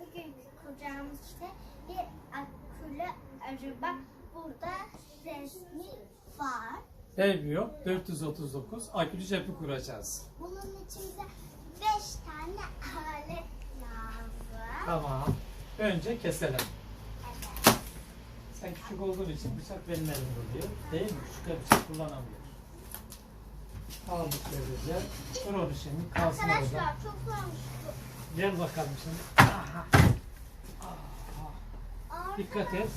Bugün kuracağımız işte bir akülü araba. Burada resmi var. Devriyor 439 akülü cephi kuracağız. Bunun için de 5 tane alet lazım. Tamam. Önce keselim. Evet. Sen küçük olduğun için bıçak benim elimde oluyor. Değil mi? Küçük bıçak kullanamıyor. Aldık böylece. Dur onu şimdi kalsın orada. Arkadaşlar çok zormuş. Gel bakalım şimdi. Aha. Dikkat et.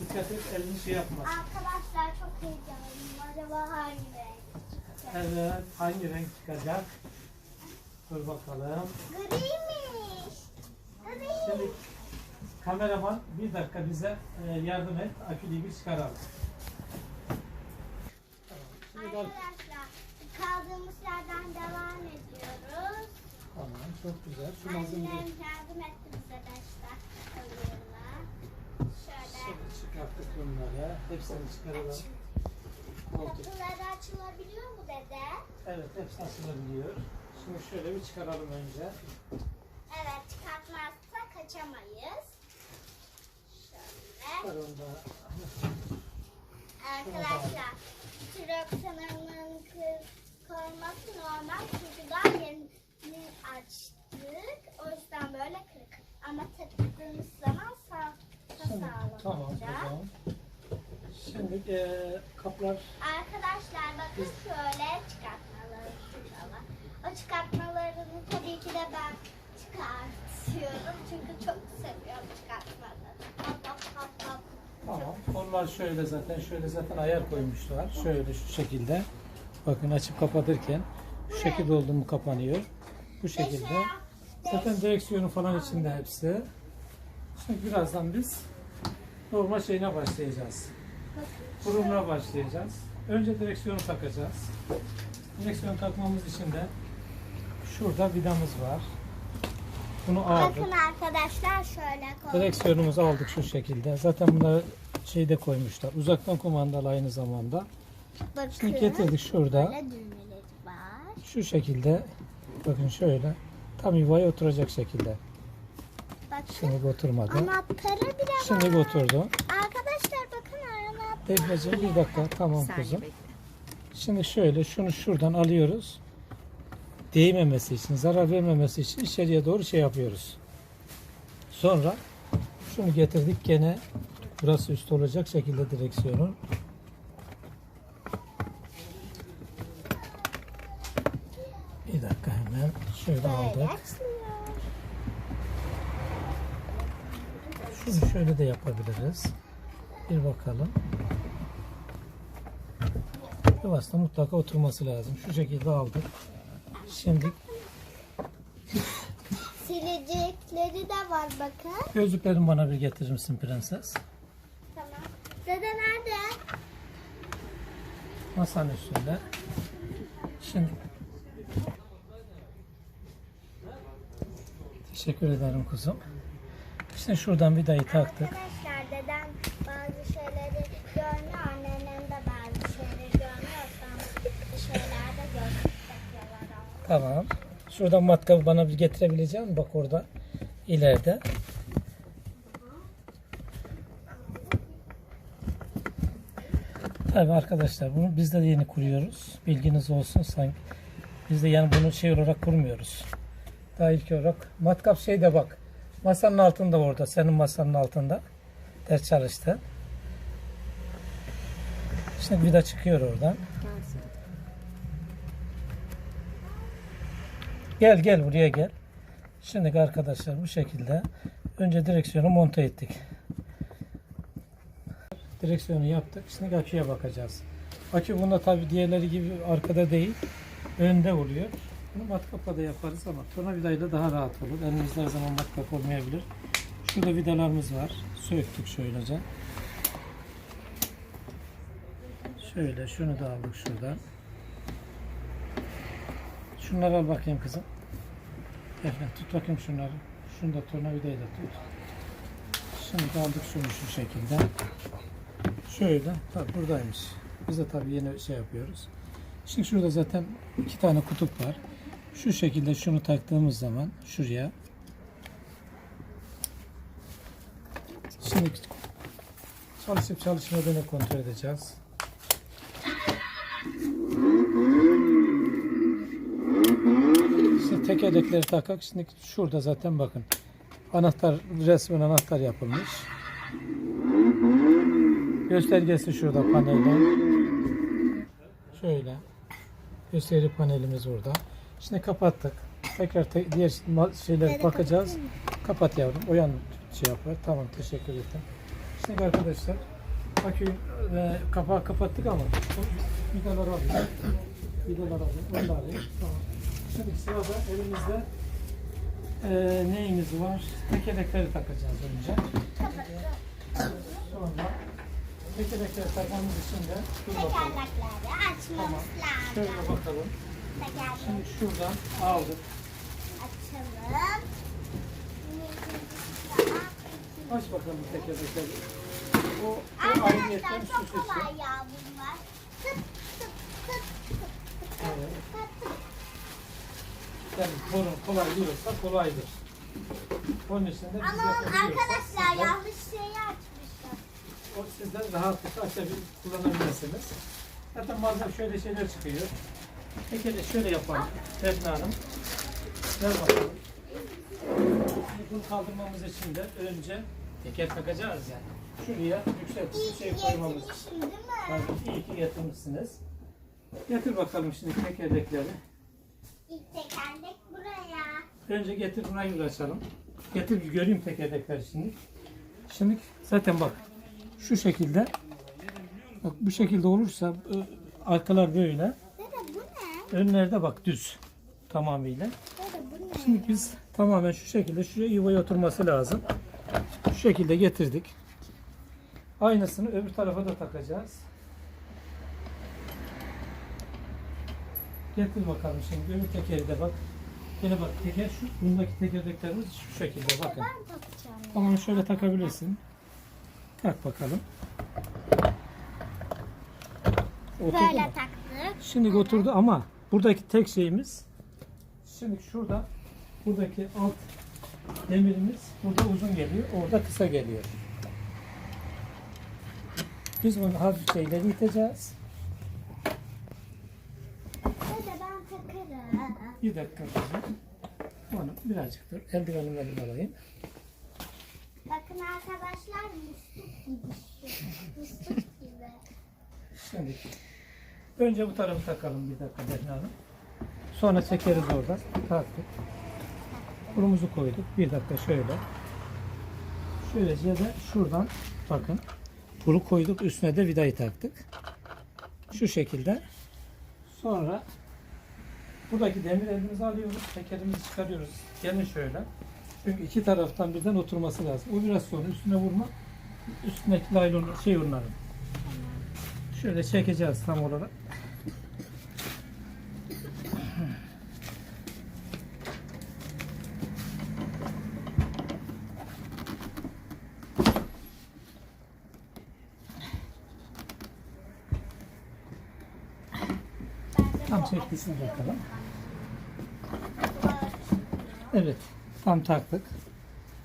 Dikkat et elini şey yapma. Arkadaşlar çok heyecanlıyım. Acaba hangi renk çıkacak? Evet. Hangi renk çıkacak? Dur bakalım. Griymiş. Gri. Şimdi kameraman bir dakika bize e, yardım et. Akülüyü bir çıkaralım. Şimdi. Arkadaşlar kaldığımız yerden devam ediyoruz. Tamam. Çok güzel. Şu Annem yardım etti dersler alıyorlar. Şöyle Şimdi çıkarttık bunları. Hepsini çıkaralım. Kapıları açılabiliyor mu dede? Evet hepsi açılabiliyor. Şimdi şöyle bir çıkaralım önce. Evet çıkartmazsa kaçamayız. Şöyle. Arkadaşlar trok sınırının kır- kırılması normal çünkü daha yeni açtık. O yüzden böyle kırık. Ama taktığımız zaman sağ, sağlam tamam olacak. tamam. Şimdi eee kaplar Arkadaşlar bakın şöyle çıkartmaları çıkartmalar. O çıkartmalarını tabii ki de ben çıkartıyorum. Çünkü çok seviyorum çıkartmaları. Hop hop hop hop. tamam. Onlar şöyle zaten şöyle zaten ayar koymuşlar. Şöyle şu şekilde. Bakın açıp kapatırken şu şekilde oldu mu kapanıyor. Bu şekilde. Zaten direksiyonu falan içinde hepsi. Şimdi birazdan biz normal şeyine başlayacağız. Kurumuna başlayacağız. Önce direksiyonu takacağız. Direksiyon takmamız için de şurada vidamız var. Bunu aldık. Bakın arkadaşlar şöyle koy. Direksiyonumuzu aldık şu şekilde. Zaten bunları şeyde koymuşlar. Uzaktan kumandalı aynı zamanda. Bakın. Şimdi getirdik şurada. Şu şekilde. Bakın şöyle. Tam yuvaya oturacak şekilde. Bakın. Şimdi oturmadı. Anahtarı bile Şimdi var. oturdu. Arkadaşlar bakın anahtar. Defneciğim bir dakika. Tamam kızım. Şimdi şöyle şunu şuradan alıyoruz. Değmemesi için, zarar vermemesi için içeriye doğru şey yapıyoruz. Sonra şunu getirdik gene burası üst olacak şekilde direksiyonun. Bir dakika hemen şöyle Böyle aldık. Şunu şöyle de yapabiliriz. Bir bakalım. Yuvasında mutlaka oturması lazım. Şu şekilde aldık. Şimdi Silecekleri de var bakın. gözlüklerimi bana bir getirir misin prenses? Tamam. Dede nerede? Masanın üstünde. Şimdi Teşekkür ederim kuzum. İşte şuradan vidayı taktık. Arkadaşlar dedem bazı şeyleri görmüyor. Anneannem de bazı şeyleri görmüyor. Şeylerde gözlük takıyorlar ama. Tamam. Şuradan matkabı bana bir getirebilecek misin? Bak orada ileride. Tabii arkadaşlar bunu biz de yeni kuruyoruz. Bilginiz olsun sanki. Biz de yani bunu şey olarak kurmuyoruz. Daha ilk olarak matkap şey de bak. Masanın altında orada. Senin masanın altında. Ders çalıştı. Şimdi vida çıkıyor oradan. Gel gel buraya gel. Şimdi arkadaşlar bu şekilde önce direksiyonu monte ettik. Direksiyonu yaptık. Şimdi aküye bakacağız. Akü bunda tabi diğerleri gibi arkada değil. Önde oluyor. Bunu matkapla da yaparız ama tornavidayla daha rahat olur. Elimizde her zaman matkap olmayabilir. Şurada vidalarımız var. Söktük şöylece. Şöyle şunu da aldık şuradan. Şunları bakayım kızım. Defne tut bakayım şunları. Şunu da tornavidayla tut. Şimdi aldık şunu şu şekilde. Şöyle. Tabi buradaymış. Biz de tabi yeni şey yapıyoruz. Şimdi şurada zaten iki tane kutup var. Şu şekilde şunu taktığımız zaman şuraya Şimdi çalışıp çalışmadığını kontrol edeceğiz. Şimdi tekerlekleri takak. Şimdi şurada zaten bakın. Anahtar resmen anahtar yapılmış. Göstergesi şurada panelde. Şöyle. Gösteri panelimiz burada. Şimdi kapattık. Tekrar te- diğer ma- şeyler bakacağız. Kapat yavrum. O yan şey yapar. Tamam teşekkür ederim. Şimdi arkadaşlar aküyü e, kapağı kapattık ama vidaları alayım. Vidaları alayım. Onu da. Tamam. Şimdi sırada elimizde e, neyimiz var? Tekerlekleri takacağız önce. Sonra tekerlekleri takmamız için de dur bakalım. Tekerlekleri açmamız Şöyle lazım. bakalım. Şimdi şuradan aldık. açalım. Aç bakalım tekerlekleri. O, o Arkadaşlar çok kolay ya bunlar. Tıp tıp tıp tıp Evet. tıp tıp. Yani sorun kolay diyorsa kolaydır. Onun için de biz Ama yapabiliyorsak arkadaşlar yanlış şeyi açmışlar. O sizden rahatlıkla açabilir, kullanabilirsiniz. Zaten bazen şöyle şeyler çıkıyor. Peki şöyle yapalım. Defne Hanım. Ver bakalım. Şimdi bunu kaldırmamız için de önce teker takacağız yani. Şuraya bir şey koymamız. Tabii iyi ki getirmişsiniz. Getir bakalım şimdi tekerlekleri. İlk tekerlek buraya. Önce getir burayı açalım. Getir bir göreyim tekerlekleri şimdi. Şimdi zaten bak şu şekilde bak bu şekilde olursa arkalar böyle. Önlerde bak düz tamamıyla. Şimdi biz tamamen şu şekilde şuraya yuvaya oturması lazım. Şu şekilde getirdik. Aynısını öbür tarafa da takacağız. Getir bakalım şimdi öbür tekeri de bak. Yine bak teker şu bundaki tekerleklerimiz şu şekilde bakın. Ben takacağım ya. Tamam şöyle takabilirsin. Tak bakalım. Oturdu Böyle mu? taktık. Şimdi oturdu ama buradaki tek şeyimiz şimdi şurada buradaki alt demirimiz burada uzun geliyor. Orada kısa geliyor. Biz onu hafifçe ileri iteceğiz. Dede ben takarım. Bir dakika kızım. Onu birazcık dur. Eldivenimi elime alayım. Bakın arkadaşlar musluk gibi. Musluk gibi. Şimdi önce bu tarafı takalım bir dakika Defne Hanım. Sonra çekeriz orada. Taktık. Kurumuzu koyduk. Bir dakika şöyle. Şöylece de şuradan bakın. Kuru koyduk. Üstüne de vidayı taktık. Şu şekilde. Sonra buradaki demir elimizi alıyoruz. Tekerimizi çıkarıyoruz. Gelin şöyle. Çünkü iki taraftan birden oturması lazım. O biraz sonra üstüne vurma. Üstündeki laylon şey onların. Şöyle çekeceğiz tam olarak. Tam çektisine bakalım. Evet. Tam taktık.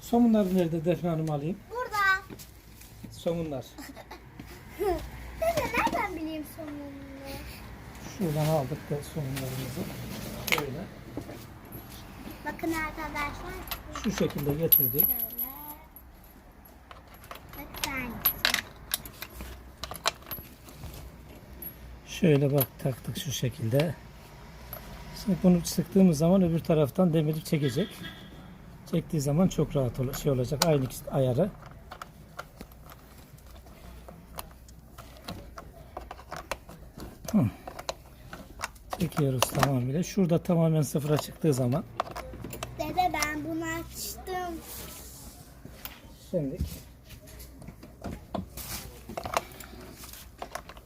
Somunları nerede Defne Hanım alayım? Burada. Somunlar. Dede nereden bileyim sonunu? Şuradan aldık da somunlarımızı. Şöyle. Bakın arkadaşlar. Şu şekilde getirdik. Şöyle. Bakın. Şöyle bak taktık şu şekilde. Şimdi bunu sıktığımız zaman öbür taraftan demiri çekecek. Çektiği zaman çok rahat ol şey olacak. Aynı ayarı. Tamam. Çekiyoruz tamamıyla. Şurada tamamen sıfıra çıktığı zaman Dede ben bunu açtım. Şimdi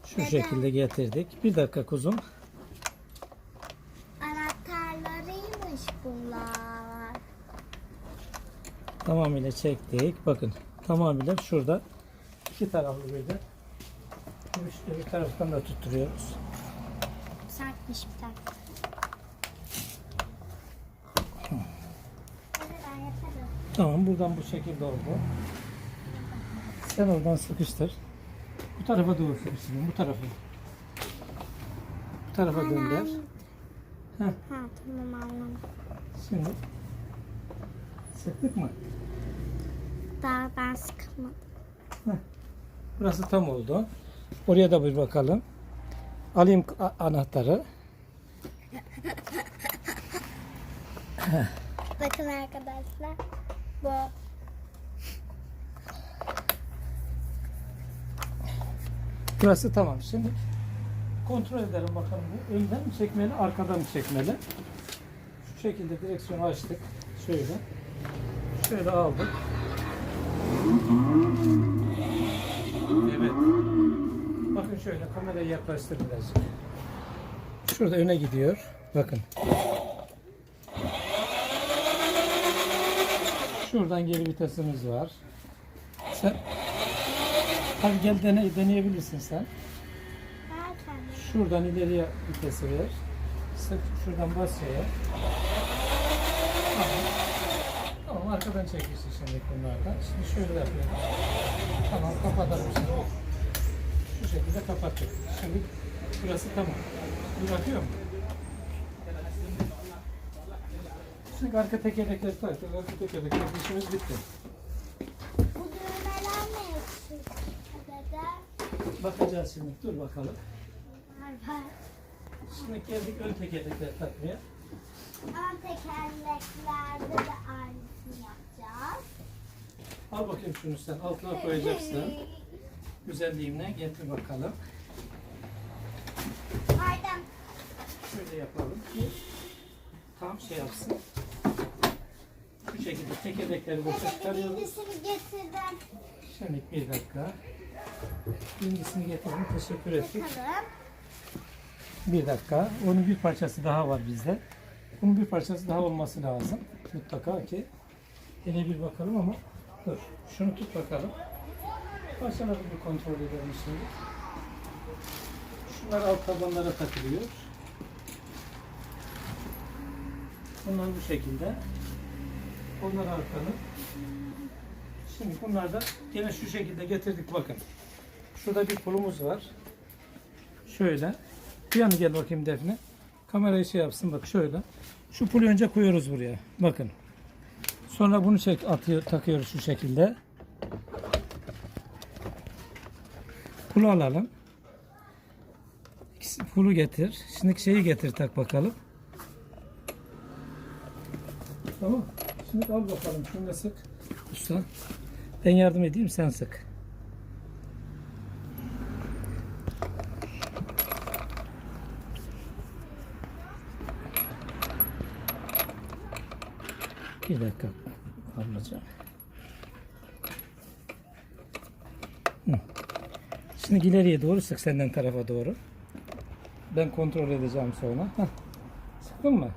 şu Neden? şekilde getirdik. Bir dakika kuzum. Anahtarlarıymış bunlar. Tamamıyla çektik. Bakın tamamıyla şurada iki taraflı böyle öbür, öbür taraftan da tutturuyoruz. Sertmiş bir tane. Tamam buradan bu şekilde oldu. Sen oradan sıkıştır. Bu tarafa doğru sıkıştırın. Bu tarafa. Bu tarafa gönder. Heh. Ha tamam anladım. Şimdi sıktık mı? Daha ben sıkılmadım. Burası tam oldu. Oraya da bir bakalım. Alayım anahtarı. Bakın arkadaşlar. Bu Burası tamam. Şimdi kontrol edelim bakalım. Bu önden mi çekmeli, arkadan mı çekmeli? Şu şekilde direksiyonu açtık. Şöyle. Şöyle aldık. Evet. Bakın şöyle kamerayı yaklaştır birazcık. Şurada öne gidiyor. Bakın. Şuradan geri vitesimiz var. Sen Hadi gel dene, deneyebilirsin sen. Şuradan ileriye vitesi ver. Sık şuradan bas şeye. Tamam. Tamam arkadan çekiyorsun şimdi bunlardan. Şimdi şöyle yapıyorum. Tamam kapatalım şimdi. Şu şekilde kapattık. Şimdi burası tamam. Bırakıyor mu? Şimdi arka tekerlekleri taktık. Arka tekerlekler işimiz bitti. bu düğmeler ne? Dede Bakacağız şimdi. Dur bakalım. var. Şimdi geldik ön tekerlekleri takmaya. Ön tekerleklerde de aynısını yapacağız. Al bakayım şunu sen altına koyacaksın. Güzelliğine getir bakalım. Pardon. Şöyle yapalım ki tam şey yapsın. Bu şekilde tekerlekleri boşa çıkarıyoruz. birincisini getirdim. Şimdi bir dakika. Birincisini getirdim. Teşekkür ettik. Bakalım. Bir dakika. Onun bir parçası daha var bizde. Bunun bir parçası daha olması lazım. Mutlaka ki. Yine bir bakalım ama dur. Şunu tut bakalım. Parçaları bir kontrol edelim şimdi. Şunlar alt tabanlara takılıyor. Bunlar bu şekilde. Onlar arkanı. Şimdi bunlar da yine şu şekilde getirdik bakın. Şurada bir pulumuz var. Şöyle. Bir yana gel bakayım Defne. Kamerayı şey yapsın bak şöyle. Şu pulu önce koyuyoruz buraya. Bakın. Sonra bunu çek atıyor takıyoruz şu şekilde. Pulu alalım. Pulu getir. Şimdi şeyi getir tak bakalım. Tamam. Şimdi al bakalım. Şunu da sık. Usta. Ben yardım edeyim sen sık. Bir dakika ablacığım. Hı. Şimdi ileriye doğru sık senden tarafa doğru. Ben kontrol edeceğim sonra. Sıktın mı?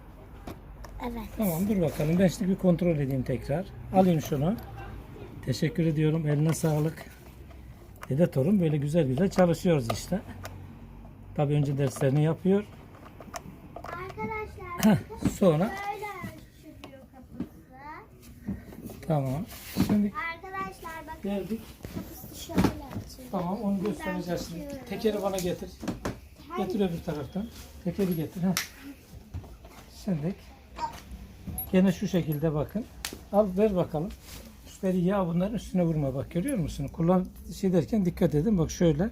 Evet. Tamam dur bakalım. Ben şimdi bir kontrol edeyim tekrar. Alayım şunu. Teşekkür ediyorum. Eline sağlık. Dede torun böyle güzel güzel çalışıyoruz işte. Tabii önce derslerini yapıyor. Arkadaşlar Sonra böyle açılıyor kapısı. Tamam. Şimdi Arkadaşlar bakın geldik. kapısı şöyle açılıyor. Tamam onu göstereceğiz şimdi. Tekeri bana getir. Getir öbür taraftan. Tekeri getir. Heh. Şimdi gene şu şekilde bakın. Al ver bakalım. Üstleri yağ bunların üstüne vurma bak görüyor musun? Kullan şey derken dikkat edin bak şöyle.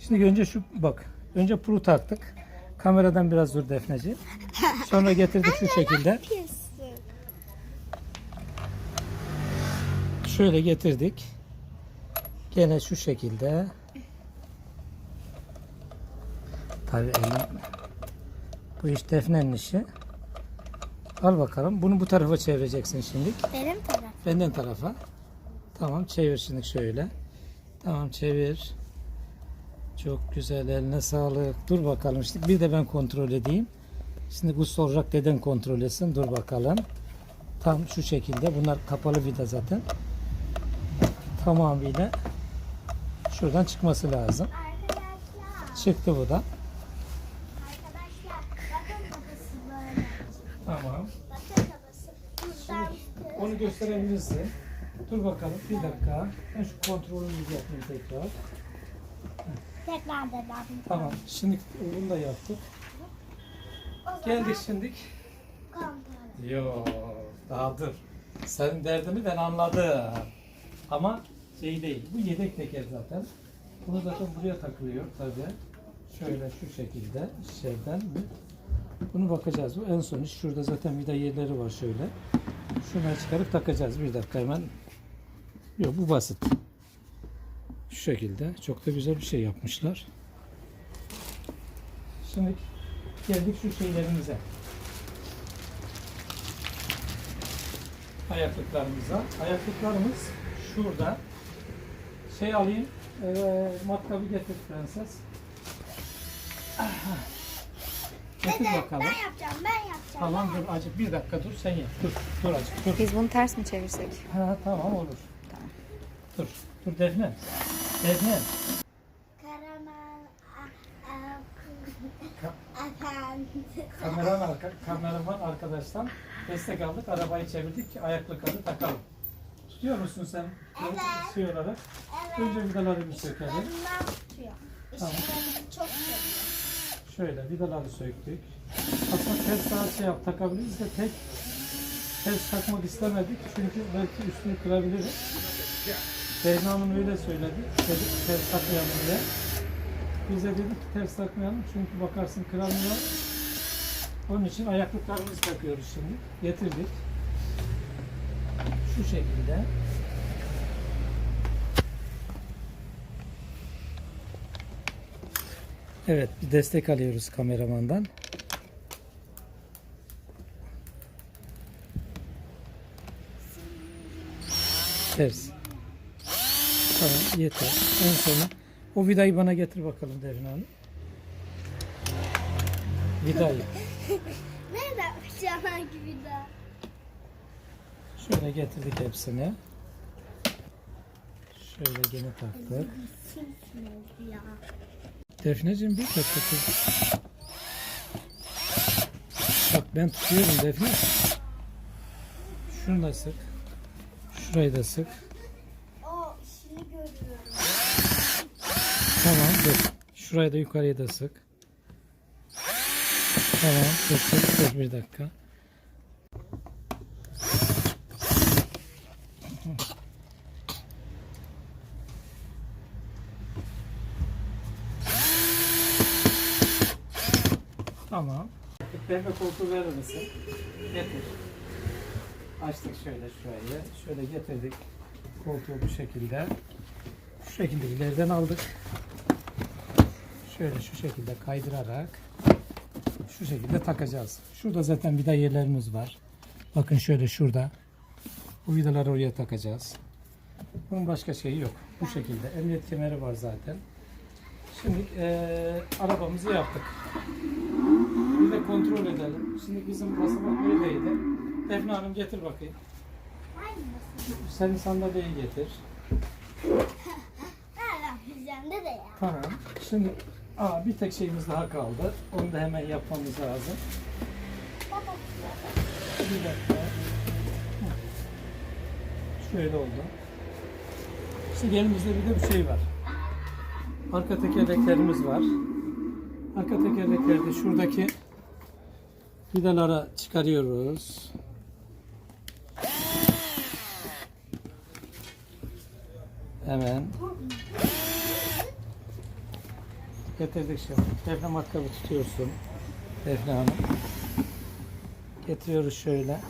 Şimdi önce şu bak. Önce pulu taktık. Kameradan biraz dur Defneci. Sonra getirdik şu şekilde. yapıyorsun? Şöyle getirdik. Gene şu şekilde. Tabii elim. Bu iş Defne'nin işi. Al bakalım. Bunu bu tarafa çevireceksin şimdi. Benim taraf. Benden tarafa. Tamam çevir şimdi şöyle. Tamam çevir. Çok güzel eline sağlık. Dur bakalım işte bir de ben kontrol edeyim. Şimdi bu olarak deden kontrol etsin. Dur bakalım. Tam şu şekilde. Bunlar kapalı vida zaten. Tamamıyla şuradan çıkması lazım. Çıktı bu da. Tamam. Buradan Onu gösterebilirsin. Dur bakalım bir dakika. Ben şu kontrolümüzü yapayım tekrar. Tekrar devam. Tamam. Şimdi bunu da yaptık. Geldik şimdi. Yo, daha dur. Senin derdini ben anladım. Ama şey değil. Bu yedek teker zaten. Bunu zaten buraya takılıyor tabii. Şöyle şu şekilde içeriden mi? Bunu bakacağız. Bu en son iş. Şurada zaten vida yerleri var şöyle. Şunları çıkarıp takacağız. Bir dakika hemen. Yok bu basit. Şu şekilde. Çok da güzel bir şey yapmışlar. Şimdi geldik şu şeylerimize. ayaklıklarımıza. Ayaklıklarımız şurada. Şey alayım. Ee, matkabı getir prenses. Aha. Getir Dede bakalım. ben yapacağım ben yapacağım. Tamam dur acık bir dakika dur sen yap. Dur dur acık dur. Biz bunu ters mi çevirsek? Ha tamam olur. Tamam. Dur. Dur Defne. Defne. Karaman. Kameraman, arka, kameraman arkadaştan destek aldık. Arabayı çevirdik ki ayaklıkları takalım. Tutuyor musun sen? Evet. Şey olarak. Önce vidaları bir sökelim. Işıklarından tutuyor. Tamam. Işıklarını çok seviyor. Şöyle vidaları söktük. Aslında ters saat şey yap takabiliriz de tek ters takmak istemedik çünkü belki üstünü kırabiliriz. Zeyna Hanım öyle söyledi. Dedi, ters takmayalım diye. Biz de dedik ki ters takmayalım çünkü bakarsın kıramıyor. Onun için ayaklıklarımızı takıyoruz şimdi. Getirdik. Şu şekilde. Evet, bir destek alıyoruz kameramandan. Ters. Tamam, yeter. En sona o vidayı bana getir bakalım Derin Hanım. Vidayı. Nerede yapacağım hangi vida? Şöyle getirdik hepsini. Şöyle gene taktık. Ya. Defneciğim bir dakika kız. Bak ben tutuyorum Defne. Şunu da sık. Şurayı da sık. Görüyorum. Tamam dur. Şurayı da yukarıya da sık. Tamam dur dur, dur bir dakika. Tamam. Pembe koltuğu verir misin? Getir. Açtık şöyle şurayı. Şöyle getirdik. Koltuğu bu şekilde. Şu şekilde ileriden aldık. Şöyle şu şekilde kaydırarak şu şekilde takacağız. Şurada zaten vida yerlerimiz var. Bakın şöyle şurada. Bu vidaları oraya takacağız. Bunun başka şeyi yok. Bu şekilde. Emniyet kemeri var zaten. Şimdi eee, arabamızı yaptık. Kontrol edelim. Şimdi bizim basamak neredeydi? Defne Hanım getir bakayım. Senin sandalyeyi getir. Tamam. Şimdi aa, bir tek şeyimiz daha kaldı. Onu da hemen yapmamız lazım. Bir dakika. Şöyle oldu. Şimdi elimizde bir de bir şey var. Arka tekerleklerimiz var. Arka tekerleklerde şuradaki vidalara çıkarıyoruz. Hemen. Getirdik şimdi. Defne matkabı tutuyorsun. Defne Hanım. Getiriyoruz şöyle.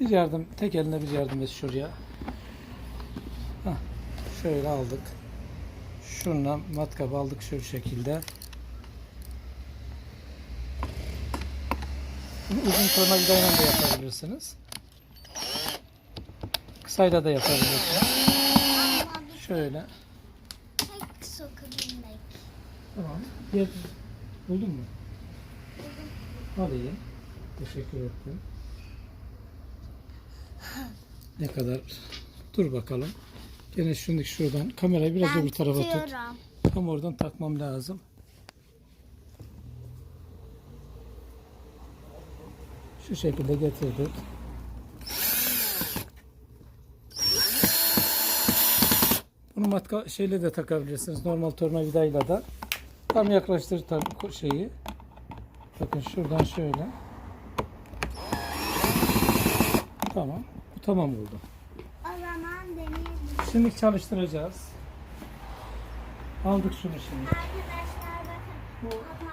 Bir yardım, tek eline bir yardım et şuraya. Hah, şöyle aldık. Şundan matkabı aldık şu şekilde. Uzun tornavidayla da yapabilirsiniz. Kısayla da yapabilirsiniz. Şöyle. tek sokabilmek. Tamam. Yer buldun mu? Alayım. Teşekkür ettim. Ne kadar? Dur bakalım. Gene şimdi şuradan kamerayı biraz da bir tarafa tut. tutuyorum. Tam oradan takmam lazım. Şu şekilde getirdik. Bunu matka şeyle de takabilirsiniz. Normal tornavidayla da. Tam yaklaştır tam şeyi. Bakın şuradan şöyle. Tamam. Bu tamam oldu. O zaman deneyelim. Şimdi çalıştıracağız. Aldık şunu şimdi. Arkadaşlar bakın. Bu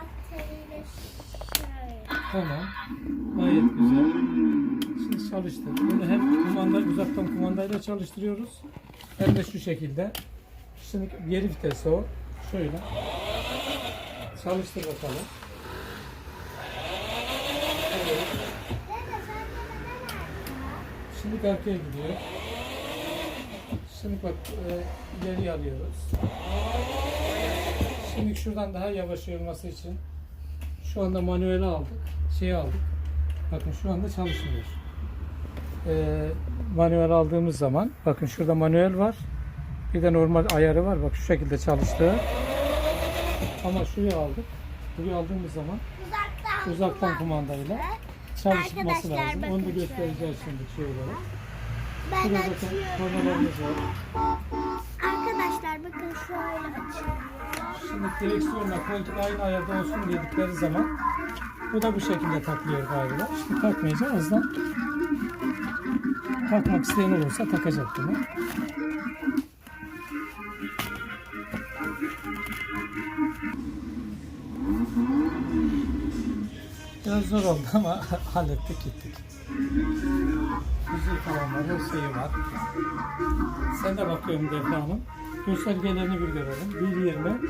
Tamam. Gayet güzel. Şimdi çalıştır. Bunu hem kumanda, uzaktan kumandayla çalıştırıyoruz. Hem de şu şekilde. Şimdi geri vitesi o. Şöyle. Çalıştır bakalım. Şimdi arkaya gidiyor. Şimdi bak e, ileri alıyoruz. Şimdi şuradan daha yavaş olması için şu anda manueli aldık. Şeyi aldık. Bakın şu anda çalışmıyor. E, manuel aldığımız zaman bakın şurada manuel var. Bir de normal ayarı var. Bak şu şekilde çalıştı. Ama şuraya aldık. Buraya aldığımız zaman Uzaktan. uzaktan kumandayla çalışması lazım. Onu da göstereceğiz şimdi şey olarak. Ben Şurada açıyorum. Arkadaşlar bakın şöyle açıyorum. Şimdi direksiyonla koltuk aynı ayarda olsun dedikleri zaman bu da bu şekilde takılıyor galiba. Şimdi takmayacağız. Azdan takmak isteyen olursa takacak bunu. Biraz zor oldu ama hallettik gittik. Müziği falan var, her şeyi var. Sen de bakıyorum Defne. Göstergelerini bir görelim. 1.20.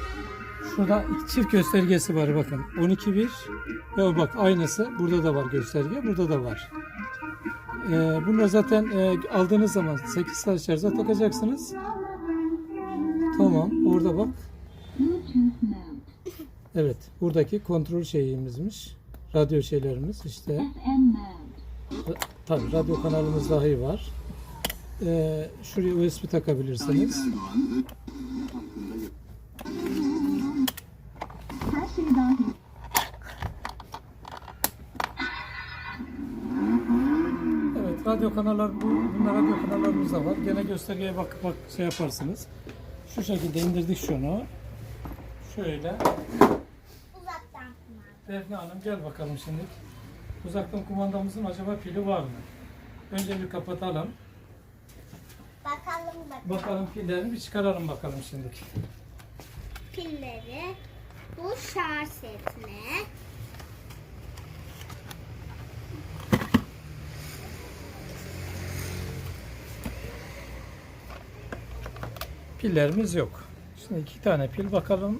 Şurada çift göstergesi var bakın. 12.1 ve bak aynısı. Burada da var gösterge. Burada da var. Ee, bunlar zaten e, aldığınız zaman 8 saat içerisinde takacaksınız. Tamam. Orada bak. Evet. Buradaki kontrol şeyimizmiş. Radyo şeylerimiz işte. Tabii radyo kanalımız dahi var. Ee, şuraya USB takabilirsiniz. Radyo kanallar, bu, bunlar radyo kanallarımız da var. Gene göstergeye bakıp bak şey yaparsınız. Şu şekilde indirdik şunu. Şöyle. Uzaktan kumanda. Defne Hanım gel bakalım şimdi. Uzaktan kumandamızın acaba pili var mı? Önce bir kapatalım. Bakalım bakalım. Bakalım pillerini bir çıkaralım bakalım şimdi. Pilleri. Bu şarj setine. Pillerimiz yok. Şimdi iki tane pil bakalım.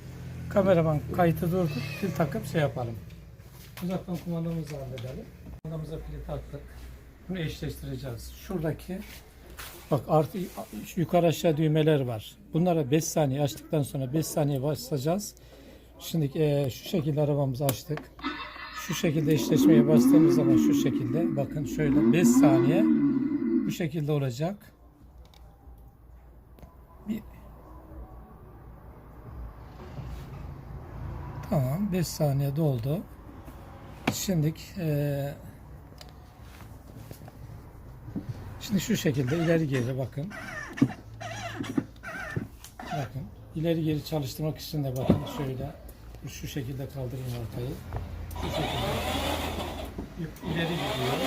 Kameraman kayıtı durdur. Pil takıp şey yapalım. Uzaktan kumandamızı halledelim. Kumandamıza pili taktık. Bunu eşleştireceğiz. Şuradaki bak artı yukarı aşağı düğmeler var. Bunlara 5 saniye açtıktan sonra 5 saniye basacağız. Şimdi eee, şu şekilde arabamızı açtık. Şu şekilde eşleşmeye bastığımız zaman şu şekilde bakın şöyle 5 saniye bu şekilde olacak. Tamam 5 saniye doldu. Şimdi eee şimdi şu şekilde ileri geri bakın. Bakın ileri geri çalıştırmak için de bakın şöyle şu şekilde kaldırın ortayı. Şu şekilde ileri gidiyor.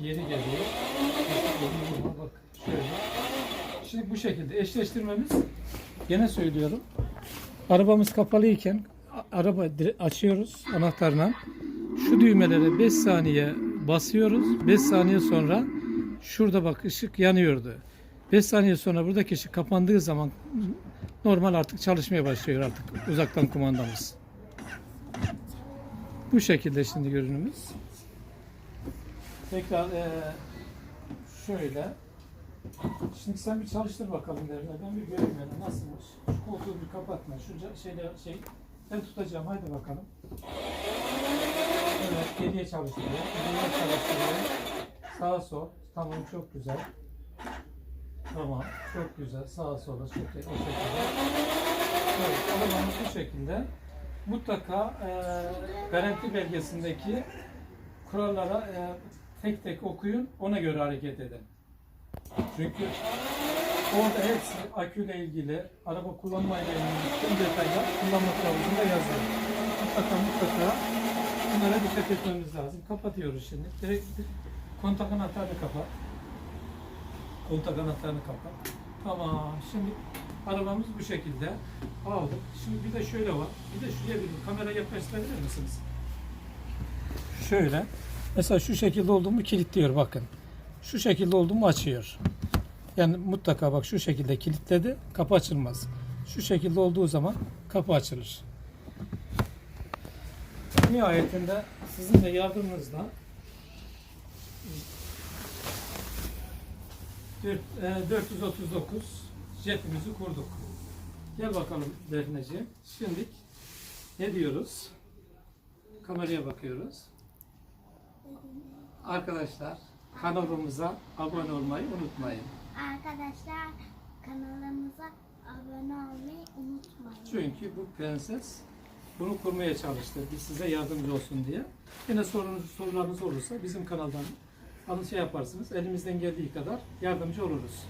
Geri geliyor. Bak şöyle. Şimdi bu şekilde eşleştirmemiz gene söylüyorum. Arabamız kapalıyken araba açıyoruz anahtarla. Şu düğmelere 5 saniye basıyoruz. 5 saniye sonra şurada bak ışık yanıyordu. 5 saniye sonra buradaki ışık kapandığı zaman normal artık çalışmaya başlıyor artık uzaktan kumandamız. Bu şekilde şimdi görünümüz. Tekrar eee, şöyle. Şimdi sen bir çalıştır bakalım derine. Ben bir göreyim yani nasılmış. Şu koltuğu bir kapatma. Şu şeyle şey ben tutacağım. Haydi bakalım. Evet geriye çalıştırıyor. Geriye çalıştırıyor. Sağa sol. Tamam çok güzel. Tamam çok güzel. Sağa sola çok o şekilde. Evet arabamız bu şekilde. Mutlaka eee garanti belgesindeki kurallara eee, tek tek okuyun. Ona göre hareket edin. Çünkü Orada hepsi aküyle ilgili, araba kullanmayla ilgili tüm detaylar kullanma kılavuzunda yazıyor. Mutlaka mutlaka bunlara dikkat etmemiz lazım. Kapatıyoruz şimdi. Direkt kontak anahtarını kapat. Kontak anahtarını kapat. Tamam. Şimdi arabamız bu şekilde aldık. Şimdi bir de şöyle var. Bir de şuraya bir kamera yaklaştırabilir misiniz? Şöyle. Mesela şu şekilde olduğumu kilitliyor bakın. Şu şekilde olduğumu açıyor. Yani mutlaka bak şu şekilde kilitledi, kapı açılmaz. Şu şekilde olduğu zaman kapı açılır. Nihayetinde sizin de yardımınızla dört- e, 439 jetimizi kurduk. Gel bakalım Defneciğim. Şimdi ne diyoruz? Kameraya bakıyoruz. Arkadaşlar kanalımıza abone olmayı unutmayın. Arkadaşlar kanalımıza abone olmayı unutmayın. Çünkü bu prenses bunu kurmaya çalıştı. Biz size yardımcı olsun diye. Yine sorunuz, sorularınız olursa bizim kanaldan alın şey yaparsınız. Elimizden geldiği kadar yardımcı oluruz.